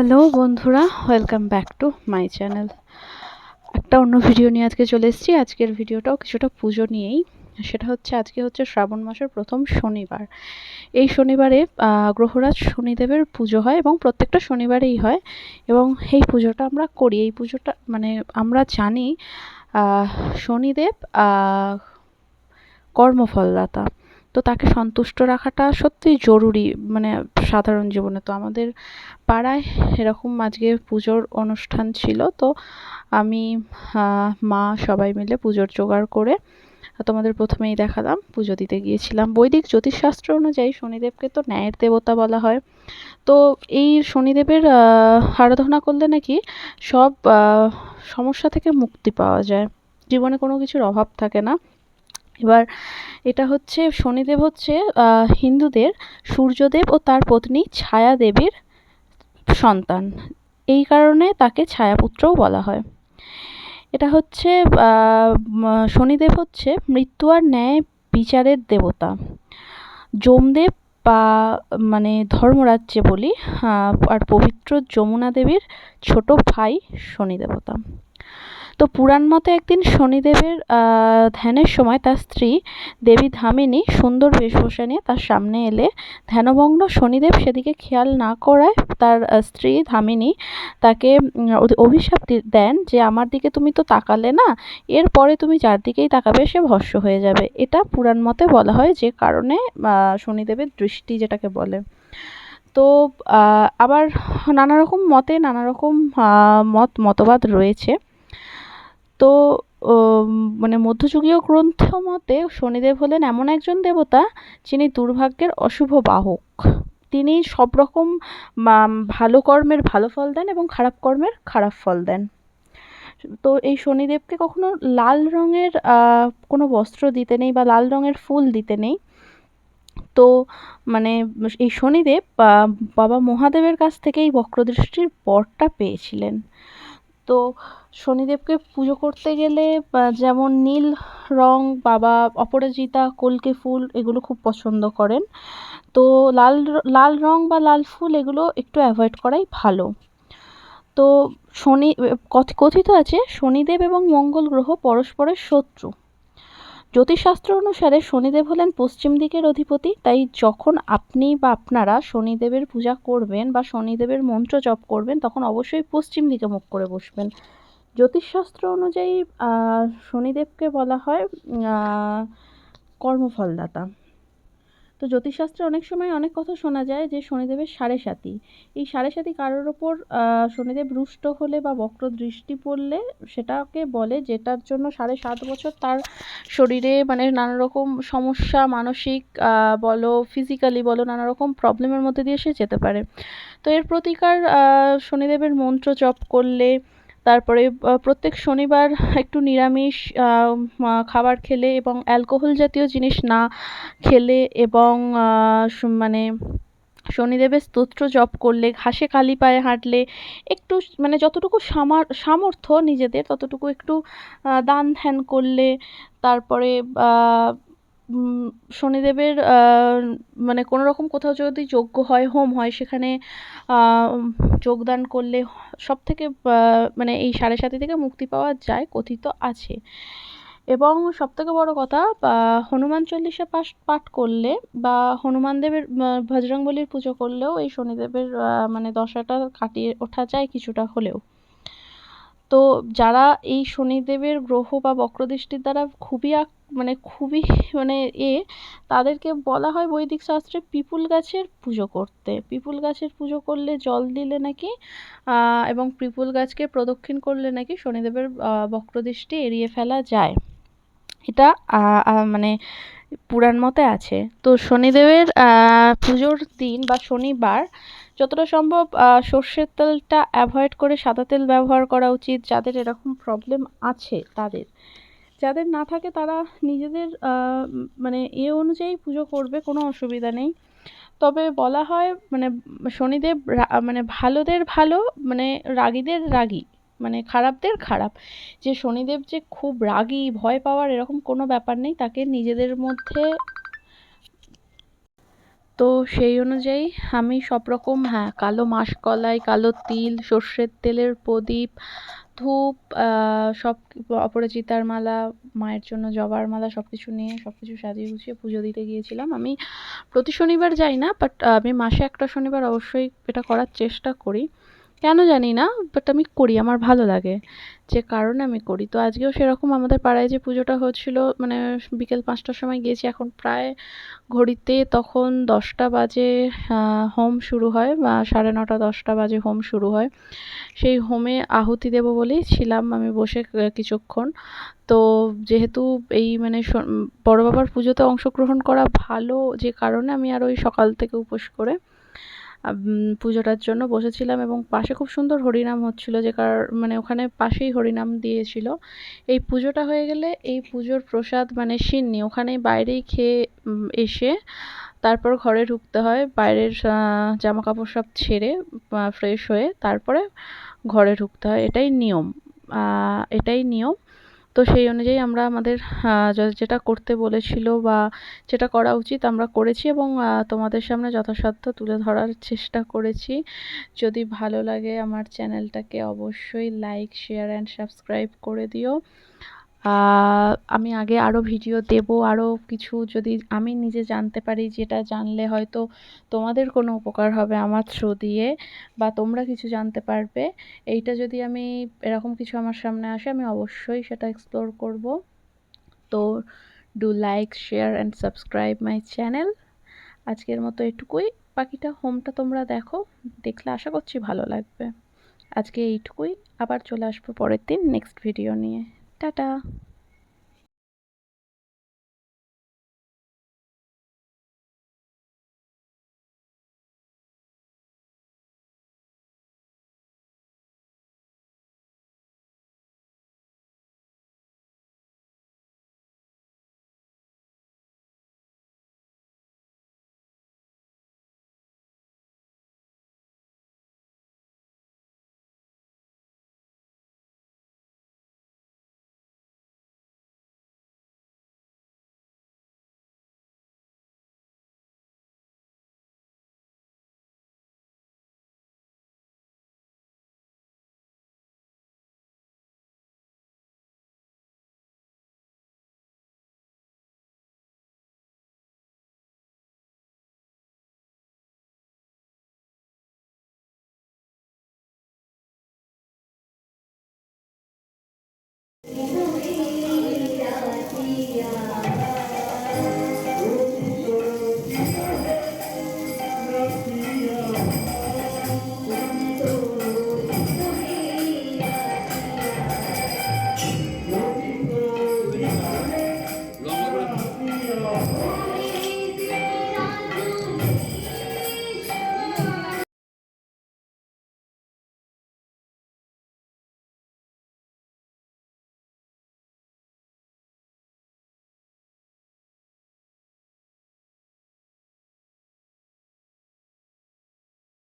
Hello বন্ধুরা welcome back to my channel একটা অন্য ভিডিও নিয়ে আজকে চলে এসেছি। আজকের ভিডিওটাও কিছুটা পুজো নিয়েই। সেটা হচ্ছে আজকে হচ্ছে শ্রাবণ মাসের প্রথম শনিবার। এই শনিবারে গ্রহরাজ শনিদেবের পুজো হয় এবং প্রত্যেকটা শনিবারেই হয় এবং এই পুজোটা আমরা করি। এই পুজোটা মানে আমরা জানি শনিদেব কর্মফলদাতা। তো তাকে সন্তুষ্ট রাখাটা সত্যিই জরুরি মানে সাধারণ জীবনে। তো আমাদের পাড়ায় এরকম আজকে পুজোর অনুষ্ঠান ছিল, তো আমি মা সবাই মিলে পুজোর জোগাড় করে তোমাদের প্রথমেই দেখালাম, পুজো দিতে গিয়েছিলাম। বৈদিক জ্যোতিষশাস্ত্র অনুযায়ী শনিদেবকে তো ন্যায়ের দেবতা বলা হয়। তো এই শনিদেবের আরাধনা করলে নাকি সব সমস্যা থেকে মুক্তি পাওয়া যায়। জীবনে কোনো কিছুর অভাব থাকে না। এবার এটা হচ্ছে শনিদেব হচ্ছে হিন্দুদের সূর্যদেব ও তার পত্নী ছায়া দেবীর সন্তান। এই কারণে তাকে ছায়াপুত্রও বলা হয়। এটা হচ্ছে শনিদেব হচ্ছে মৃত্যু আর ন্যায় বিচারের দেবতা। যমদেব বা মানে ধর্মরাজ্যে বলি আর পবিত্র যমুনা দেবীর ছোট ভাই শনি দেবতা তো পুরাণ মতে একদিন শনিদেবের ধ্যানের সময় তার স্ত্রী দেবী ধামিনী সুন্দর বেশভূষা নিয়ে তার সামনে এলে ধ্যানভগ্ন শনিদেব সেদিকে খেয়াল না করায় তার স্ত্রী ধামিনী তাকে অভিশাপ দেন যে আমার দিকে তুমি তো তাকালে না, এরপরে তুমি যার দিকেই তাকাবে সে ভস্ম হয়ে যাবে। এটা পুরাণ মতে বলা হয় যে কারণে শনিদেবের দৃষ্টি যেটাকে বলে। তো আবার নানা রকম মতে, নানা রকম মত, মতবাদ রয়েছে। তো মানে মধ্যযুগীয় গ্রন্থ মতে শনিদেব হলেন এমন একজন দেবতা যিনি দুর্ভাগ্যের অশুভ বাহক। তিনি সব রকম ভালো কর্মের ভালো ফল দেন এবং খারাপ কর্মের খারাপ ফল দেন। তো এই শনিদেবকে কখনো লাল রঙের কোনো বস্ত্র দিতে নেই বা লাল রঙের ফুল দিতে নেই। তো মানে এই শনিদেব বাবা মহাদেবের কাছ থেকে এই বক্রদৃষ্টির বরটা পেয়েছিলেন। তো শনিদেবকে পুজো করতে গেলে যেমন নীল রং, বাবা অপরাজিতা, কলকে ফুল এগুলো খুব পছন্দ করেন। তো লাল লাল রং বা লাল ফুল এগুলো একটু অ্যাভয়েড করাই ভালো। তো শনি, কথ- কথিত আছে, শনিদেব এবং মঙ্গল গ্রহ পরস্পরের শত্রু। জ্যোতিষশাস্ত্র অনুসারে শনিদেব হলেন পশ্চিম দিকের অধিপতি, তাই যখন আপনি বা আপনারা শনিদেবের পূজা করবেন বা শনিদেবের মন্ত্র জপ করবেন, তখন অবশ্যই পশ্চিম দিকে মুখ করে বসবেন। জ্যোতিষশাস্ত্র অনুযায়ী শনিদেবকে বলা হয় কর্মফলদাতা। তো জ্যোতিষশাস্ত্রে অনেক সময় অনেক কথা শোনা যায় যে শনিদেবের সাড়ে সাতি। এই সাড়ে সাতি কারোর ওপর শনিদেব রুষ্ট হলে বা বক্র দৃষ্টি পড়লে সেটাকে বলে যেটার জন্য সাড়ে সাত বছর তার শরীরে মানে নানা রকম সমস্যা, মানসিক বলো ফিজিক্যালি বলো নানা রকম প্রবলেমের মধ্যে দিয়ে সে যেতে পারে। তো এর প্রতিকার শনিদেবের মন্ত্র জপ করলে তারপরে প্রত্যেক শনিবার একটু নিরামিষ খাবার খেলে এবং অ্যালকোহল জাতীয় জিনিস না খেলে এবং মানে শনিদেবের স্তোত্র জপ করলে, ঘাসে খালি পায়ে হাঁটলে একটু মানে যতটুকু সামর্থ্য নিজেদের, ততটুকু একটু দান ধ্যান করলে, তারপরে শনিদেবের মানে কোনো রকম কোথাও যদি যজ্ঞ হয়, হোম হয়, সেখানে যোগদান করলে সব থেকে মানে এই সাড়ে সাতি থেকে মুক্তি পাওয়া যায়, কথিত আছে। এবং সবথেকে বড় কথা হনুমান চল্লিশা পাঠ পাঠ করলে বা হনুমান দেবের বজরংবলির পুজো করলেও এই শনিদেবের মানে দশাটা কাটিয়ে ওঠা যায় কিছুটা হলেও। তো যারা এই শনিদেবের গ্রহ বা বক্রদৃষ্টির দ্বারা খুবই মানে খুবই মানে এ, তাদেরকে বলা হয় বৈদিক শাস্ত্রে পিপুল গাছের পুজো করতে। পিপুল গাছের পুজো করলে জল দিলে নাকি এবং পিপুল গাছকে প্রদক্ষিণ করলে নাকি শনিদেবের বক্রদৃষ্টি এড়িয়ে ফেলা যায়। এটা মানে পুরাণ মতে আছে। তো শনিদেবের পুজোর দিন বা শনিবার যতটা সম্ভব সর্ষের তেলটা অ্যাভয়েড করে সাদা তেল ব্যবহার করা উচিত যাদের এরকম প্রবলেম আছে তাদের। যাদের না থাকে তারা নিজেদের মানে এ অনুযায়ী পুজো করবে, কোনো অসুবিধা নেই। তবে বলা হয় মানে শনিদেব মানে ভালোদের ভালো মানে রাগীদের রাগী মানে খারাপদের খারাপ। যে শনিদেব যে খুব রাগী, ভয় পাওয়ার এরকম কোনো ব্যাপার নেই, তাকে নিজেদের মধ্যে তো সেই অনুযায়ী আমি সব রকম হ্যাঁ কালো মাসকলাই, কালো তিল, সর্ষের তেলের প্রদীপ, ধূপ সব অপরাজিতার মালা, মায়ের জন্য জবার মালা সব কিছু নিয়ে সব কিছু সাজিয়ে গুছিয়ে পুজো দিতে গিয়েছিলাম। আমি প্রতি শনিবার যাই না বাট আমি মাসে একটা শনিবার অবশ্যই এটা করার চেষ্টা করি। কেন জানি না বাট আমি করি, আমার ভালো লাগে। যে কারণে আমি করি। তো আজকেও সেরকম আমাদের পাড়ায় যে পুজোটা হচ্ছিল মানে বিকেল পাঁচটার সময় গিয়েছি এখন প্রায় ঘড়িতে তখন দশটা বাজে হোম শুরু হয়, বা সাড়ে নটা, দশটা বাজে হোম শুরু হয়। সেই হোমে আহুতি দেবো বলেই ছিলাম আমি বসে কিছুক্ষণ। তো যেহেতু এই মানে বড় বাবার পুজোতে অংশগ্রহণ করা ভালো, যে কারণে আমি আর ওই সকাল থেকে উপোস করে পুজোটার জন্য বসেছিলাম এবং পাশে খুব সুন্দর হরিনাম হচ্ছিল যে কার মানে ওখানে পাশেই হরিনাম দিয়েছিল। এই পুজোটা হয়ে গেলে এই পুজোর প্রসাদ মানে সিন্নি ওখানে বাইরেই খেয়ে এসে তারপর ঘরে ঢুকতে হয়। বাইরের জামা কাপড় সব ছেড়ে ফ্রেশ হয়ে তারপরে ঘরে ঢুকতে হয়। এটাই নিয়ম এটাই নিয়ম। তো সেই অনুযায়ী আমরা আমাদের যেটা করতে বলেছিল বা যেটা করা উচিত আমরা করেছি এবং তোমাদের সামনে যথাসাধ্য তুলে ধরার চেষ্টা করেছি। যদি ভালো লাগে আমার চ্যানেলটাকে অবশ্যই লাইক শেয়ার অ্যান্ড সাবস্ক্রাইব করে দিও। আমি আগে আরও ভিডিও দেবো আরও কিছু যদি আমি নিজে জানতে পারি যেটা জানলে হয়তো তোমাদের কোনো উপকার হবে আমার থ্রু দিয়ে বা তোমরা কিছু জানতে পারবে। এইটা যদি আমি এরকম কিছু আমার সামনে আসে, আমি অবশ্যই সেটা এক্সপ্লোর করব। তো do like share and subscribe my channel আজকের মতো এটুকুই। বাকিটা হোমটা তোমরা দেখো, দেখলে আশা করছি ভালো লাগবে। আজকে এইটুকুই। আবার চলে আসব পরের দিন নেক্সট ভিডিও নিয়ে। টাটা। Yeah.